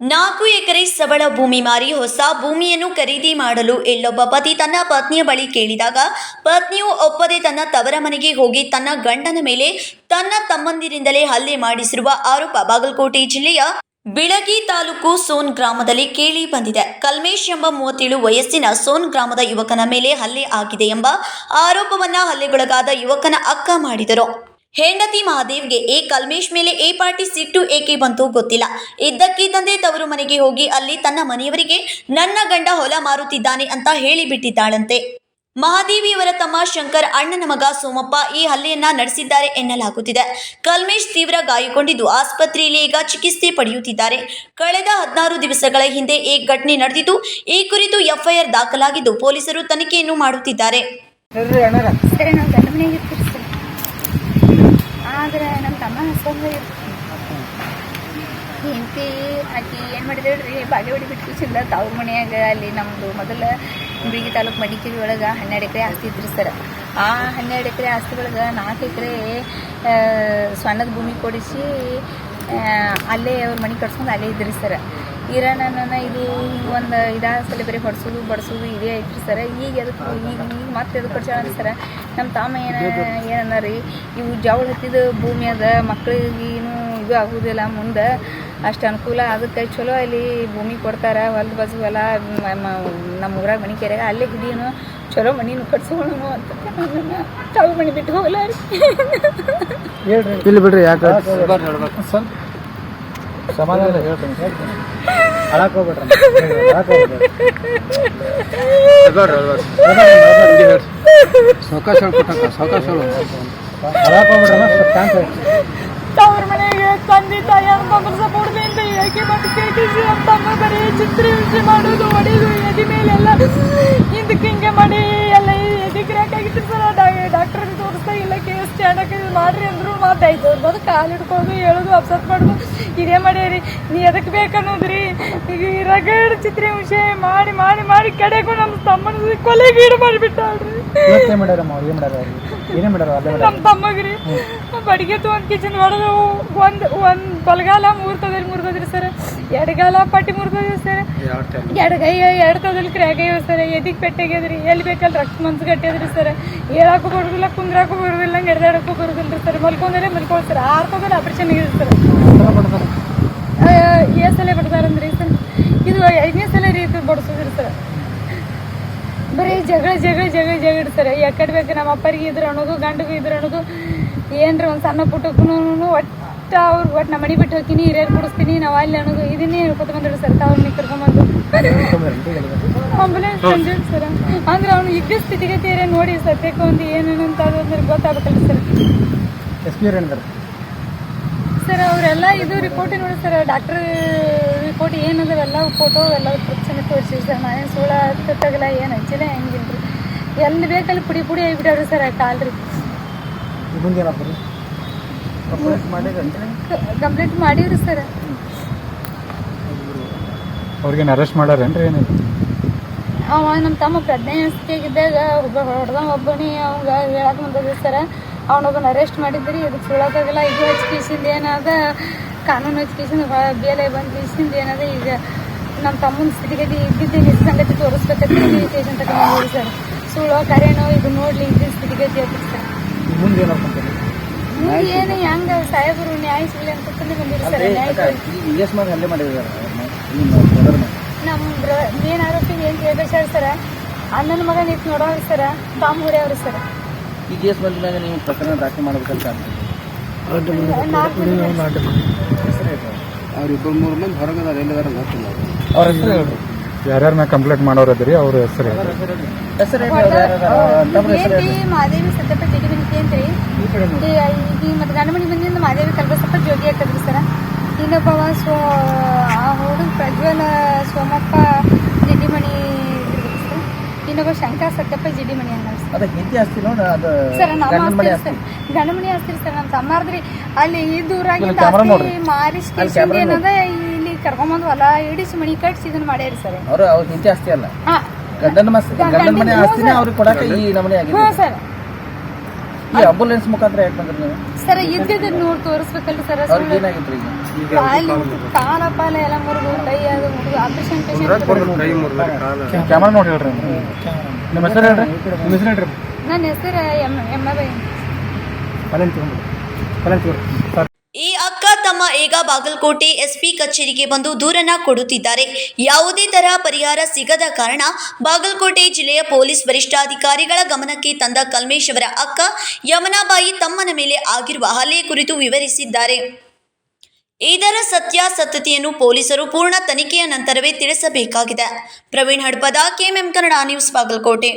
ನಾಲ್ಕು ಎಕರೆ ಸಬಳ ಭೂಮಿ ಮಾರಿ ಹೊಸ ಭೂಮಿಯನ್ನು ಖರೀದಿ ಮಾಡಲು ಇಲ್ಲೊಬ್ಬ ಪತಿ ತನ್ನ ಪತ್ನಿಯ ಬಳಿ ಕೇಳಿದಾಗ, ಪತ್ನಿಯು ಒಪ್ಪದೆ ತನ್ನ ತವರ ಮನೆಗೆ ಹೋಗಿ ತನ್ನ ಗಂಡನ ಮೇಲೆ ತನ್ನ ತಮ್ಮಂದಿರಿಂದಲೇ ಹಲ್ಲೆ ಮಾಡಿಸಿರುವ ಆರೋಪ ಬಾಗಲಕೋಟೆ ಜಿಲ್ಲೆಯ ಬಿಳಗಿ ತಾಲೂಕು ಸೋನ್ ಗ್ರಾಮದಲ್ಲಿ ಕೇಳಿ ಬಂದಿದೆ. ಕಲ್ಮೇಶ್ ಎಂಬ ಮೂವತ್ತೇಳು ವಯಸ್ಸಿನ ಸೋನ್ ಗ್ರಾಮದ ಯುವಕನ ಮೇಲೆ ಹಲ್ಲೆ ಆಗಿದೆ ಎಂಬ ಆರೋಪವನ್ನ ಹಲ್ಲೆಗೊಳಗಾದ ಯುವಕನ ಅಕ್ಕ ಮಾಡಿದರು. ಹೆಂಡತಿ ಮಹಾದೇವ್ಗೆ ಏ ಕಲ್ಮೇಶ್ ಮೇಲೆ ಎ ಪಾರ್ಟಿ ಸಿಟ್ಟು ಏಕೆ ಬಂತು ಗೊತ್ತಿಲ್ಲ. ಇದ್ದಕ್ಕಿದ್ದಂತೆ ತವರು ಮನೆಗೆ ಹೋಗಿ ಅಲ್ಲಿ ತನ್ನ ಮನೆಯವರಿಗೆ ನನ್ನ ಗಂಡ ಹೊಲ ಮಾರುತ್ತಿದ್ದಾನೆ ಅಂತ ಹೇಳಿಬಿಟ್ಟಿದ್ದಾಳಂತೆ. ಮಹಾದೇವಿಯವರ ತಮ್ಮ ಶಂಕರ್ ಅಣ್ಣನ ಮಗ ಸೋಮಪ್ಪ ಈ ಹಲ್ಲೆಯನ್ನ ನಡೆಸಿದ್ದಾರೆ ಎನ್ನಲಾಗುತ್ತಿದೆ. ಕಲ್ಮೇಶ್ ತೀವ್ರ ಗಾಯಗೊಂಡಿದ್ದು ಆಸ್ಪತ್ರೆಯಲ್ಲಿ ಈಗ ಚಿಕಿತ್ಸೆ ಪಡೆಯುತ್ತಿದ್ದಾರೆ. ಕಳೆದ ಹದಿನಾರು ದಿವಸಗಳ ಹಿಂದೆ ಈ ಘಟನೆ ನಡೆದಿದ್ದು ಈ ಕುರಿತು ಎಫ್ಐಆರ್ ದಾಖಲಾಗಿದ್ದು ಪೊಲೀಸರು ತನಿಖೆಯನ್ನು ಮಾಡುತ್ತಿದ್ದಾರೆ. ಆದ್ರೆ ನಮ್ಮ ತಮ್ಮ ಹಸ್ಬಂಡ್ ಹೆಂಡತಿ, ಆಕಿ ಏನು ಮಾಡಿದೇಳ್ರಿ ಬಾಗೇವಾಡಿ ಬಿಟ್ಟು ಕೂಸಿಲ್ಲ ತವ್ರ ಮನ್ಯಾಗ ಅಲ್ಲಿ ನಮ್ಮದು ಮೊದಲು ಬಿಳಿಗಿ ತಾಲೂಕು ಮಡಿಕೇರಿ ಒಳಗೆ ಹನ್ನೆರಡು ಎಕರೆ ಆಸ್ತಿ ಇದ್ರಿ ಸರ್. ಆ ಹನ್ನೆರಡು ಎಕರೆ ಆಸ್ತಿ ಒಳಗೆ ನಾಲ್ಕು ಎಕರೆ ಸ್ವರ್ಣದ ಭೂಮಿ ಕೊಡಿಸಿ ಅಲ್ಲೇ ಅವ್ರ ಮನೆ ಕಟ್ಸ್ಕೊಂಡು ಅಲ್ಲೇ ಇದ್ರಿ ಸರ್. ಇರೋಣ ಇದು ಒಂದು ಇದಾ ಸಲ ಬರೀ ಹೊಡ್ಸೋದು ಬಡಿಸೋದು ಇದೇ ಐತ್ರಿ ಸರ. ಈಗ ಎದಕ್ಕೆ ಈಗ ಈಗ ಮತ್ತೆ ಎದಕ್ಕೆ ಕೊಡ್ಸಾಳ ಸರ? ನಮ್ಮ ತಾಮ ಏನ ಏನನ್ನ ರೀ ಇವು ಜವಳ ಹತ್ತಿದ ಭೂಮಿ ಅದ ಮಕ್ಕಳಿಗೆ ಏನು ಇದು ಆಗೋದಿಲ್ಲ ಮುಂದೆ. ಅಷ್ಟು ಅನುಕೂಲ ಅದಕ್ಕೆ ಚಲೋ ಅಲ್ಲಿ ಭೂಮಿ ಕೊಡ್ತಾರೆ ಹೊಲ್ದು ಬಾಜು ಹೊಲ ನಮ್ಮ ಊರಾಗ ಮನೆ ಕೆರೆಗ. ಅಲ್ಲೇ ಹಿಡಿಯೋನು ಚಲೋ ಮನಿನೂ ಕಟ್ಸೋಣ ಅಂತ ತಾವು ಮನೆ ಬಿಟ್ಟು ಹೋಗಲ್ಲ ಇಲ್ಲಿ ಬಿಡ್ರಿ ಯಾಕೆ ಸಮಾಧಾನ ಹೇಳ್ತೀನಿ. ಸಾವಕಾಶ ಮನೆಗೆ ತಂದೆ ತಾಯಿ ಏಕೆ ಮತ್ತೆ ಕೇಟಿಸಿ ಅಂತಂದ್ರೆ ಬರೀ ಮಾಡೋದು ಹಿಂಗೆ ಮಾಡಿ ಎಲ್ಲ ಎದೆ ಕ್ರ್ಯಾಕ್ ಆಗಿತ್ತು ತೋರಿಸ್ತಾ ಇಲ್ಲ ಕೇಸ್ ಸ್ಟ್ಯಾಂಡಕ್ಕೆ ಮಾಡ್ರಿ ಅಂದ್ರು. ಮಾತಾಯ್ತು ಬಂದು ಕಾಲು ಹಿಡ್ಕೊಂಡು ಹೇಳೋದು ಅಪ್ಸೆಟ್ ಮಾಡೋದು. ಇದೇ ಮಾಡ್ಯಾರಿ ನೀ ಎದಕ್ಕೆ ಬೇಕನ್ನೋದ್ರಿ? ಈಗ ರಗಡ್ ಚಿತ್ರ ಹಿಂಸೆ ಮಾಡಿ ಮಾಡಿ ಮಾಡಿ ಕಡೆಗೂ ನಮ್ಮ ತಮ್ಮನ ಕೊಲೆಗೀಡು ಮಾಡಿಬಿಟ್ಟಾಳ್ರಿ. ಅವ್ರು? ಏನ್ ಮಾಡ್ಯಾರ ಅವ್ರು? ಏನೇ ಮಾಡ್ಯಾರ ಅಲ್ಲ ಮಾಡ್ಯಾರ? ನಮ್ಮ ತಮ್ಮಗ್ರಿ ಬಡಿಗೆ ಒಂದು ಕಿಚನ್ ಹೊಡೆದು ಒಂದು ಒಂದು ಬಲಗಾಲ ಮುರ್ತದ್ರಿ ಮುರ್ತದ್ರಿ ಸರ್. ಎಡಗಾಲ ಪಟ್ಟಿ ಮುರ್ತದ್ರಿ ಸರ್. ಎಡಗೈ ಎಡ್ತದಲ್ಲಿ ಕ್ರ್ಯಾಗೈವ ಸರ್. ಎದಿಗ್ ಪೆಟ್ಟಾಗ್ಯದ್ರಿ? ಎಲ್ಲಿ ಬೇಕಲ್ಲಿ ರಕ್ತ ಮನ್ಸು ಗಟ್ಟಿಯದ್ರಿ ಸರ್. ಹೇಳಕ್ಕೂ ಬರೋದಿಲ್ಲ ಕುಂದ್ರಾಕು ಬರೋದಿಲ್ಲ ಎಡ್ದಾಡಕ್ಕೂ ಬರೋದಿಲ್ಲ ಸರ್. ಮಲ್ಕೊಂಡ್ರೆ ಮಲ್ಕೊಳ್ಳಿ ಆರು ಆರ್ತದಲ್ಲಿ ಆಪರೇಷನ್ ಇರ್ತಾರೆ ಏ ಸಲ ಬಡ್ದಾರಂದ್ರಿ ಸರ್. ಇದು ಐದನೇ ಸಲ ರೀತಿ ಬಡಿಸೋದಿರ್ತಾರೆ ಸರ್. ಬರೀ ಜಗಳ ಜಗಳ ಜಗಳ ಜಗಳ ಇಡ್ತಾರೆ. ಯಾಕಡೆ ಬೇಕು ನಮ್ಮ ಅಪ್ಪರಿಗೆ ಇದ್ರ ಅನ್ನೋದು ಗಂಡಗು ಇದ್ರ ಅನ್ನೋದು ಏನ್ರ ಒಂದು ಸಣ್ಣ ಪುಟ್ಟಕ್ಕೂ ಒಟ್ಟ ಅವ್ರು ಒಟ್ಟು ನಮ್ಮ ಮನಿ ಬಿಟ್ಟು ಹೋಗ್ತೀನಿ ಹಿರಿಯರು ಕುಡಿಸ್ತೀನಿ ನಾವು ಅಲ್ಲಿ ಅನ್ನೋದು ಇದನ್ನೇ ಹೇಳ್ಕೊತ ಬಂದ್ರು ಸರ್. ತಾವ್ರನ್ನ ಕರ್ಕೊಂಬಂದು. ಆಂಬುಲೆನ್ಸ್ ತಂದಿವಿ ಸರ್. ಅಂದ್ರೆ ಅವ್ನು ಇದ್ದ ಸ್ಥಿತಿಗತಿ ನೋಡಿ ಸತ್ಯಕ್ಕೆ ಒಂದು ಏನೇನು ಅಂತ ಅದಂದ್ರೆ ಗೊತ್ತಾಗಬೇಕಲ್ಲ ಸರ್. ಎಸ್ ಪಿ ಏನಿದ್ದಾರೆ? ಸರ್ ಅವರೆಲ್ಲ ಇದು ರಿಪೋರ್ಟ್ ನೋಡಿ ಸರ್ ಡಾಕ್ಟರ್ ರಿಪೋರ್ಟ್ ಏನದವೆಲ್ಲ ಫೋಟೋ ಎಲ್ಲ ಪ್ರಶ್ನೆ ತೋರಿಸಿ ಸರ್. ನಾನೇನು ಸುಳ್ಳ ಹತ್ತತ್ತಾಗಲ್ಲ ಏನು ಹಚ್ಚಿಲ್ಲ ಹೆಂಗಿಲ್ರಿ ಎಲ್ಲಿ ಬೇಕಲ್ಲಿ ಪುಡಿ ಪುಡಿ ಆಗಿಬಿಟ್ಟಾವ್ರಿ ಸರ್ ಕಾಲ್ರಿ ರೀ. ಕಂಪ್ಲೇಂಟ್ ಮಾಡಿವ್ರಿ ಸರ್. ಅವ್ರಿಗೆ ಅರೆಸ್ಟ್ ಮಾಡ್ಯಾರೇನ್ರಿ ಏನಿಲ್ಲ ಅವ ನಮ್ಮ ತಮ್ಮ ಪ್ರಜ್ಞೆ ಇದ್ದಾಗ ಒಬ್ಬ ಹೊಡೆದ ಒಬ್ಬನೇ ಅವಂಗ ಹೇಳಕ್ ಬಂದದ್ರಿ ಸರ್. ಅವನೊಬ್ಬನ ಅರೆಸ್ಟ್ ಮಾಡಿದ್ರಿ ಇದು ಸುಳ್ಳೋದಾಗಲ್ಲ ಇದು ಹಚ್ಕೇಸಿಂದ ಏನಾದ ಕಾನೂನು ಹಚ್ಕೀಸಿಂದ ಬೇಲೆ ಬಂದು ಕೀಸಿಂದ ಏನದ ಈಗ ನಮ್ಮ ತಮ್ಮನ ಸ್ಥಿತಿಗತಿ ಇದ್ದಿದ್ದು ನಿಜ ಸಂಗತಿ ತೋರಿಸ್ಬೇಕಂತ ಸ್ಟೇಷನ್ ತಗೊಂಡು ಬಂದಿರಿ ಸರ್. ಸುಳ್ಳೋ ಕರೆನೋ ಇದು ನೋಡ್ಲಿ ಇದ್ದ ಸ್ಥಿತಿಗತಿ ಆಗ್ತದೆ ಸರ್. ಮುಂದೆ ಏನು ಹೆಂಗ ಸಾಹೇಬರು ನ್ಯಾಯ ಸಿಗಲಿ ಅಂತ ಬಂದಿರಿ ಸರ್ ನಿಮ್ಮ ಮೇನ್ ಆರೋಪಿ ಏನು ಕೇಳ್ಬೇಕು ಸರ್ ಅಣ್ಣನ ಮಗ ನಿಂತು ನೋಡೋರು ಸರ್ ತಾಮ್ ಹೊಡೆಯವ್ರಿ ಸರ್. ಈ ಕೇಸ್ ಬಂದ ಮೇಲೆ ನೀವು ಪ್ರಕರಣ ದಾಖಲೆ ಮಾಡಬೇಕಂತ ಅವ್ರಿಬ್ಬರು ಮೂರು ಮಂದಿ ಹೊರಗದಾರ ಎಲ್ಲಿದಾರ ಗೊತ್ತಿಲ್ಲ ಅವ್ರ ಹೆಸರು ಹೇಳ್ರಿ ಯಾರ್ಯಾರ ಮ್ಯಾಗ ಕಂಪ್ಲೇಂಟ್ ಮಾಡೋರದ್ರಿ ಅವ್ರ ಹೆಸರು ಹೇಳ್ರಿ ಹೆಸರು ಮಾದೇವಿ ಸತ್ಯಪ್ಪ ಜೋಗಿ ಈಗ ಮತ್ತೆ ನನ್ನ ಮನಿ ಬಂದಿಂದ ಮಾದೇವಿ ಕಲ್ಬಸಪ್ಪ ಜೋಗಿ ಹಾಕದ್ರಿ ಸರ. ಇನ್ನೊಬ್ಬವ ಸ್ವ ಆ ಹುಡುಗ ಪ್ರಜ್ವಲ ಸೋಮಪ್ಪ ಜಿಡಿಮಣಿ ಇನ್ನೊಬ್ಬ ಶಂಕರ್ ಸತ್ಯಪ್ಪ ಜಿಡಿಮಣಿ ಅನ್ನೋರು ಸರ್ ಅದ ಹೆಂಡತಿ ಆಸ್ತಿ ನೋಡ ಅದು ಸರ್ ನಮ್ಮ ಆಸ್ತಿ ಸರ್ ಗಂಡ ಆಸ್ತಿ. ಸರ್ ನಮ್ಮ ತಮ್ಮಾರ್ದ್ರಿ ಅಲ್ಲಿ ಈ ದೂರಾಗಿಂದ ಇಲ್ಲಿ camera ನೋಡ್ರಿ. ಆಸ್ತಿ ಮಾರಿಸ್ ಅಲ್ಲಿ camera ಏನದ ಇಲ್ಲಿ ಕರ್ಕೊಂಬಂದು ಹೊಲ ಇಡಿಸಿ ಮನಿ ಕಟ್ಸಿ ಇದನ್ನ ಮಾಡ್ಯಾರಿ ಸರ್. ಅವ್ರು ಅವ್ರ ಹೆಂಡತಿ ಆಸ್ತಿ ಅಲ್ಲ. ಹಾ. ಗಂಡನ ಮಸ್ ಗಂಡನ ಮನೆ ಆಸ್ತಿನೇ ಅವ್ರಿಗೆ ಕೊಡಕ್ಕೆ ಈ ನಮನೆ ಆಗಿದೆ ಸರ್. ಈ ಆಂಬುಲೆನ್ಸ್ ಮುಖಾಂತರ ಯಾಕೆ ಬಂದ್ರಿ ನೀವು? ಸರ್ ಇದ್ದಿದ್ದು ನೋಡಿ ತೋರಿಸ್ಬೇಕಲ್ರಿ ಸರ್ ಏನಾಗಿತ್ತು ಈಗ? ಕಾಲು ಕಾಲ ಪಾಲ ಎಲ್ಲ ಮುರಿದು ಕೈ ಅದು ಮುರಿದು ಆಪರೇಷನ್ ಪೇಷಂಟ್ ಕ್ಯಾಮರಾ ನೋಡಿ ಹೇಳ್ರಿ ನಿಮ್ಮ ಹೆಸರು ಹೇಳ್ರಿ? ನಿಮ್ಮ ಹೆಸರು ಹೇಳ್ರಿ? ನನ್ನ ಹೆಸರು ಎಂ ಎಮ್ಮ ಬೈ ಪಲನ್ ತಗೊಂಡು ತಗೊಂಡು ಈಗ ಬಾಗಲಕೋಟೆ ಎಸ್ಪಿ ಕಚೇರಿಗೆ ಬಂದು ದೂರನ್ನ ಕೊಡುತ್ತಿದ್ದಾರೆ. ಯಾವುದೇ ತರಹ ಪರಿಹಾರ ಸಿಗದ ಕಾರಣ ಬಾಗಲಕೋಟೆ ಜಿಲ್ಲೆಯ ಪೊಲೀಸ್ ವರಿಷ್ಠಾಧಿಕಾರಿಗಳ ಗಮನಕ್ಕೆ ತಂದ ಕಲ್ಮೇಶ್ ಅವರ ಅಕ್ಕ ಯಮನಾಬಾಯಿ ತಮ್ಮನ ಮೇಲೆ ಆಗಿರುವ ಹಲ್ಲೆ ಕುರಿತು ವಿವರಿಸಿದ್ದಾರೆ. ಇದರ ಸತ್ಯಾಸತ್ಯತೆಯನ್ನು ಪೊಲೀಸರು ಪೂರ್ಣ ತನಿಖೆಯ ನಂತರವೇ ತಿಳಿಸಬೇಕಾಗಿದೆ. Praveen Hadpad, KMM Kannada news Bagalkot.